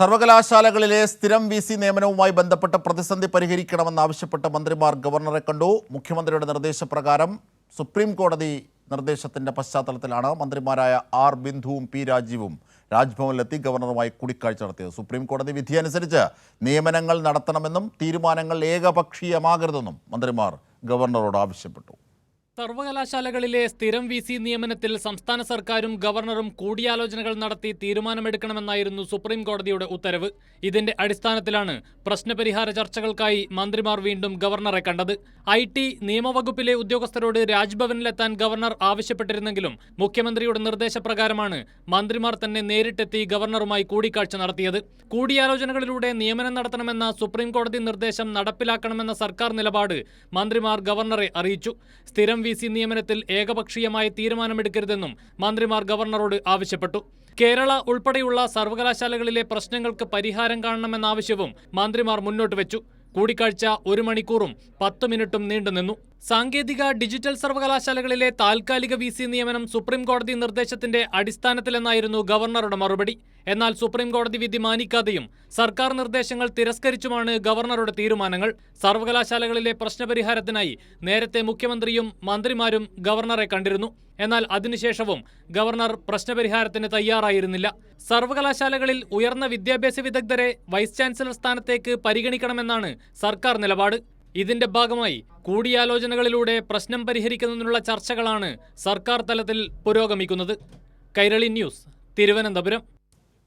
സർവകലാശാലകളിലെ സ്ഥിരം V C നിയമനവുമായി ബന്ധപ്പെട്ട പ്രതിസന്ധി പരിഹരിക്കണമെന്നാവശ്യപ്പെട്ട് മന്ത്രിമാർ ഗവർണറെ കണ്ടു. മുഖ്യമന്ത്രിയുടെ നിർദ്ദേശപ്രകാരം സുപ്രീം കോടതി നിർദ്ദേശത്തിന്റെ പശ്ചാത്തലത്തിലാണ് മന്ത്രിമാരായ ആർ ബിന്ദുവും പി രാജീവും രാജ്ഭവനിലെത്തി ഗവർണറുമായി കൂടിക്കാഴ്ച നടത്തിയത്. സുപ്രീം കോടതി വിധിയനുസരിച്ച് നിയമനങ്ങൾ നടത്തണമെന്നും തീരുമാനങ്ങൾ ഏകപക്ഷീയമാകരുതെന്നും മന്ത്രിമാർ ഗവർണറോട് ആവശ്യപ്പെട്ടു. സർവകലാശാലകളിലെ സ്ഥിരം വി സി നിയമനത്തിൽ സംസ്ഥാന സർക്കാരും ഗവർണറും കൂടിയാലോചനകൾ നടത്തി തീരുമാനമെടുക്കണമെന്നായിരുന്നു സുപ്രീം കോടതിയുടെ ഉത്തരവ്. ഇതിന്റെ അടിസ്ഥാനത്തിലാണ് പ്രശ്നപരിഹാര ചർച്ചകൾക്കായി മന്ത്രിമാർ വീണ്ടും ഗവർണറെ കണ്ടത്. ഐ ടി നിയമവകുപ്പിലെ ഉദ്യോഗസ്ഥരോട് രാജ്ഭവനിലെത്താൻ ഗവർണർ ആവശ്യപ്പെട്ടിരുന്നെങ്കിലും മുഖ്യമന്ത്രിയുടെ നിർദ്ദേശപ്രകാരമാണ് മന്ത്രിമാർ തന്നെ നേരിട്ടെത്തി ഗവർണറുമായി കൂടിക്കാഴ്ച നടത്തിയത്. കൂടിയാലോചനകളിലൂടെ നിയമനം നടത്തണമെന്ന സുപ്രീം കോടതി നിർദ്ദേശം നടപ്പിലാക്കണമെന്ന സർക്കാർ നിലപാട് മന്ത്രിമാർ ഗവർണറെ അറിയിച്ചു. സ്ഥിരം വി സി നിയമനത്തിൽ ഏകപക്ഷീയമായ തീരുമാനമെടുക്കരുതെന്നും മന്ത്രിമാർ ഗവർണറോട് ആവശ്യപ്പെട്ടു. കേരള ഉൾപ്പെടെയുള്ള സർവകലാശാലകളിലെ പ്രശ്നങ്ങൾക്ക് പരിഹാരം കാണണമെന്ന ആവശ്യവും മന്ത്രിമാർ മുന്നോട്ട് വെച്ചു. കൂടിക്കാഴ്ച ഒരു മണിക്കൂറും പത്ത് മിനിറ്റും നീണ്ടുനിന്നു സാങ്കേതിക ഡിജിറ്റൽ സർവകലാശാലകളിലെ താൽക്കാലിക വി സി നിയമനം സുപ്രീംകോടതി നിർദ്ദേശത്തിന്റെ അടിസ്ഥാനത്തിലെന്നായിരുന്നു ഗവർണറുടെ മറുപടി. എന്നാൽ സുപ്രീംകോടതി വിധി മാനിക്കാതെയും സർക്കാർ നിർദ്ദേശങ്ങൾ തിരസ്കരിച്ചുമാണ് ഗവർണറുടെ തീരുമാനങ്ങൾ. സർവകലാശാലകളിലെ പ്രശ്നപരിഹാരത്തിനായി നേരത്തെ മുഖ്യമന്ത്രിയും മന്ത്രിമാരും ഗവർണറെ കണ്ടിരുന്നു. എന്നാൽ അതിനുശേഷവും ഗവർണർ പ്രശ്നപരിഹാരത്തിന് തയ്യാറായിരുന്നില്ല. സർവകലാശാലകളിൽ ഉയർന്ന വിദ്യാഭ്യാസ വിദഗ്ധരെ വൈസ് ചാൻസലർ സ്ഥാനത്തേക്ക് പരിഗണിക്കണമെന്നാണ് സർക്കാർ നിലപാട്. ഇതിന്റെ ഭാഗമായി കൂടിയാലോചനകളിലൂടെ പ്രശ്നം പരിഹരിക്കുന്നതിനുള്ള ചർച്ചകളാണ് സർക്കാർ തലത്തിൽ പുരോഗമിക്കുന്നത്. കൈരളി ന്യൂസ് തിരുവനന്തപുരം.